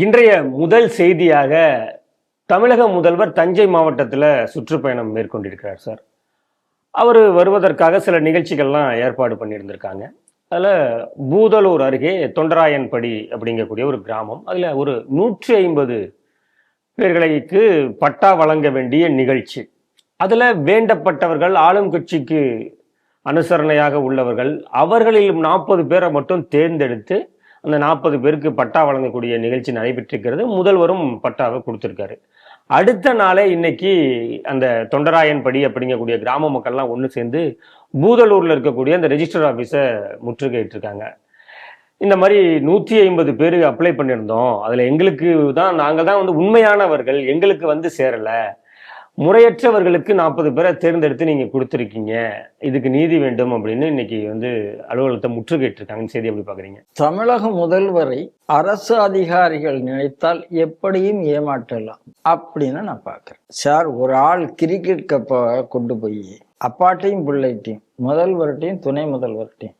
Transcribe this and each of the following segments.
இன்றைய முதல் செய்தியாக தமிழக முதல்வர் தஞ்சை மாவட்டத்தில் சுற்றுப்பயணம் மேற்கொண்டிருக்கிறார் சார். அவர் வருவதற்காக சில நிகழ்ச்சிகள்லாம் ஏற்பாடு பண்ணியிருந்திருக்காங்க. அதில் பூதலூர் அருகே தொண்டராயன்படி அப்படிங்கக்கூடிய ஒரு கிராமம். அதில் ஒரு நூற்றி ஐம்பது பேர்களுக்கு பட்டா வழங்க வேண்டிய நிகழ்ச்சி. அதில் வேண்டப்பட்டவர்கள் ஆளும் கட்சிக்கு அனுசரணையாக உள்ளவர்கள் அவர்களில் நாற்பது பேரை மட்டும் தேர்ந்தெடுத்து அந்த நாற்பது பேருக்கு பட்டா வழங்கக்கூடிய நிகழ்ச்சி நடைபெற்றிருக்கிறது. முதல்வரும் பட்டாவை கொடுத்துருக்காரு. அடுத்த நாளே இன்னைக்கு அந்த தொண்டராயன்படி அப்படிங்கக்கூடிய கிராம மக்கள்லாம் ஒன்று சேர்ந்து பூதலூரில் இருக்கக்கூடிய அந்த ரெஜிஸ்டர் ஆஃபீஸை முற்றுகையிட்டிருக்காங்க. இந்த மாதிரி நூற்றி ஐம்பது பேர் அப்ளை பண்ணியிருந்தோம். அதில் எங்களுக்கு தான் நாங்கள் தான் வந்து உண்மையானவர்கள் எங்களுக்கு வந்து சேரலை. முறையற்றவர்களுக்கு நாற்பது பேரை தேர்ந்தெடுத்து நீங்கள் கொடுத்துருக்கீங்க. இதுக்கு நீதி வேண்டும் அப்படின்னு இன்னைக்கு வந்து அலுவலகத்தை முற்றுகையிட்டிருக்காங்கன்னு செய்தி எப்படி பார்க்குறீங்க? தமிழக முதல்வரை அரசு அதிகாரிகள் நினைத்தால் எப்படியும் ஏமாற்றலாம் அப்படின்னு நான் பார்க்குறேன். சார் ஒரு ஆள் கிரிக்கெட் கப்பை கொண்டு போய் அப்பாட்டையும் பிள்ளைட்டையும் முதல்வர்கிட்டையும் துணை முதல்வர்கிட்டையும்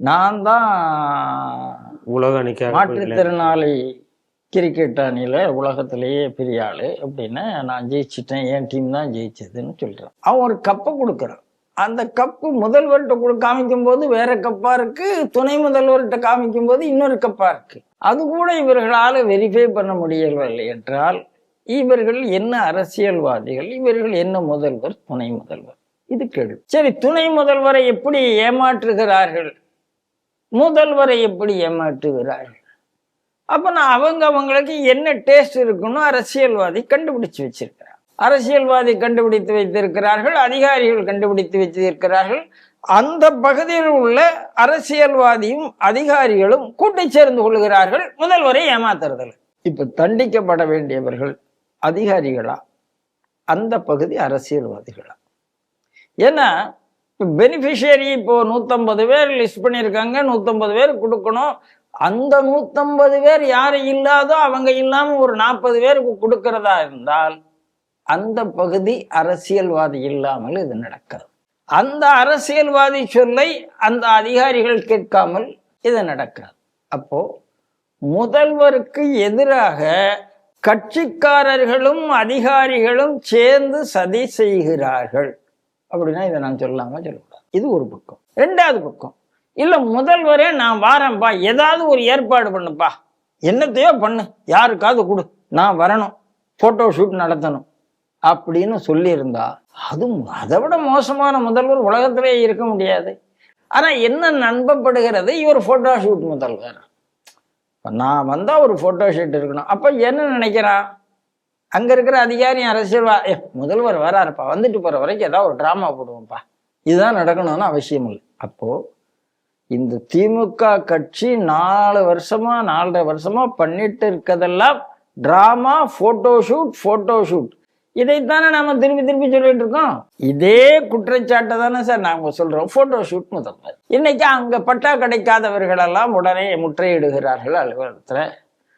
நான் தான் உலக மாற்றுத்திறனாளி கிரிக்கெட் அணியில் உலகத்திலேயே பெரிய ஆள். அப்படின்னு நான் ஜெயிச்சிட்டேன் என் டீம் தான் ஜெயிச்சதுன்னு சொல்கிறேன் அவன் ஒரு கப்பை கொடுக்குறான். அந்த கப்பு முதல்வர்கிட்ட கொடு காமிக்கும் போது வேற கப்பா இருக்கு. துணை முதல்வர்கிட்ட காமிக்கும் போது இன்னொரு கப்பா இருக்கு. அது கூட இவர்களால் வெரிஃபை பண்ண முடியவில்லை என்றால் இவர்கள் என்ன அரசியல்வாதிகள் இவர்கள் என்ன முதல்வர் துணை முதல்வர்? இது கேள்வி. சரி துணை முதல்வரை எப்படி ஏமாற்றுகிறார்கள்? முதல்வரை எப்படி ஏமாற்றுகிறார்கள்? அப்ப நான் அவங்க அவங்களுக்கு என்ன டேஸ்ட் இருக்குன்னு அரசியல்வாதி கண்டுபிடிச்சு வச்சிருக்கிறார். அரசியல்வாதி கண்டுபிடித்து வைத்திருக்கிறார்கள் அதிகாரிகள் கண்டுபிடித்து வைத்திருக்கிறார்கள். அந்த பகுதியில் உள்ள அரசியல்வாதியும் அதிகாரிகளும் கூட்டி சேர்ந்து கொள்கிறார்கள். முதல்வரை ஏமாத்துறதில். இப்ப தண்டிக்கப்பட வேண்டியவர்கள் அதிகாரிகளா? அந்த பகுதி அரசியல்வாதிகளா? ஏன்னா பெனிஃபிஷியரி இப்போ நூத்தம்பது பேர் லிஸ்ட் பண்ணியிருக்காங்க நூத்தம்பது பேர் கொடுக்கணும். அந்த நூத்தம்பது பேர் யாரு இல்லாதோ அவங்க இல்லாம ஒரு நாற்பது பேருக்கு கொடுக்கறதா இருந்தால் அந்த பகுதி அரசியல்வாதி இல்லாமல் இது நடக்காது. அந்த அரசியல்வாதி சொல்லை அந்த அதிகாரிகள் கேட்காமல் இது நடக்காது. அப்போ முதல்வருக்கு எதிராக கட்சிக்காரர்களும் அதிகாரிகளும் சேர்ந்து சதி செய்கிறார்கள். அப்படின்னா இதை நான் சொல்லாம சொல்லக்கூடாது. இது ஒரு பக்கம். ரெண்டாவது பக்கம். இல்ல முதல்வரே நான் வாரேன்ப்பா ஏதாவது ஒரு ஏற்பாடு பண்ணுப்பா. என்னத்தையோ பண்ணு. யாருக்காவது கொடு. நான் வரணும். போட்டோ ஷூட் நடத்தணும். அப்படின்னு சொல்லியிருந்தா அதுவும் அதை விட மோசமான முதல்வர் உலகத்திலே இருக்க முடியாது. ஆனா என்ன நம்பப்படுகிறது? இவர் போட்டோ ஷூட் முதல்வர். நான் வந்தா ஒரு போட்டோ ஷூட் இருக்கணும். அப்ப என்ன நினைக்கிறான் அங்க இருக்கிற அதிகாரி அரசியல்வா ஏ முதல்வர் வராருப்பா. வந்துட்டு போற வரைக்கும் ஏதாவது ஒரு டிராமா போடுவோம்ப்பா. இதுதான் நடக்கணும்னு அவசியம் இல்லை. அப்போ இந்த திமுக கட்சி நாலு வருஷமா நாலரை வருஷமா பண்ணிட்டு இருக்கதெல்லாம் drama photo shoot photo shoot இதைத்தானே நாம திரும்பி திரும்பி சொல்லிட்டு இருக்கோம். இதே குற்றச்சாட்டை தானே சார் நாங்க சொல்றோம். போட்டோ ஷூட் முதல்ல இன்னைக்கு அங்க பட்டா கிடைக்காதவர்கள் எல்லாம் உடனே முற்றையிடுகிறார்கள் அலுவலகத்துல.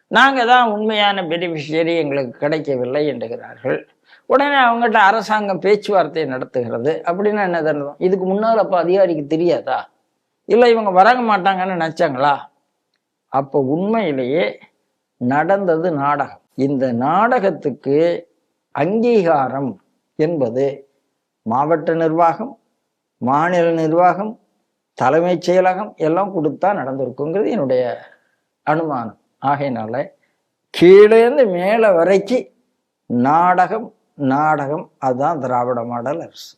நாங்க தான் உண்மையான பெனிஃபிஷியரி எங்களுக்கு கிடைக்கவில்லை என்கிறார்கள். உடனே அவங்ககிட்ட அரசாங்கம் பேச்சுவார்த்தை நடத்துகிறது. அப்படின்னா என்ன தருணம் இதுக்கு முன்னால் அப்போ அதிகாரிக்கு தெரியாதா? இல்லை இவங்க வரங்க மாட்டாங்கன்னு நினச்சாங்களா? அப்போ உண்மையிலேயே நடந்தது நாடகம். இந்த நாடகத்துக்கு அங்கீகாரம் என்பது மாவட்ட நிர்வாகம் மாநில நிர்வாகம் தலைமைச் செயலகம் எல்லாம் கொடுத்தா நடந்திருக்குங்கிறது என்னுடைய அனுமானம். ஆகையினால கீழேந்து மேலே வரைக்கும் நாடகம் நாடகம் அதுதான் திராவிட மாடல் அரசு.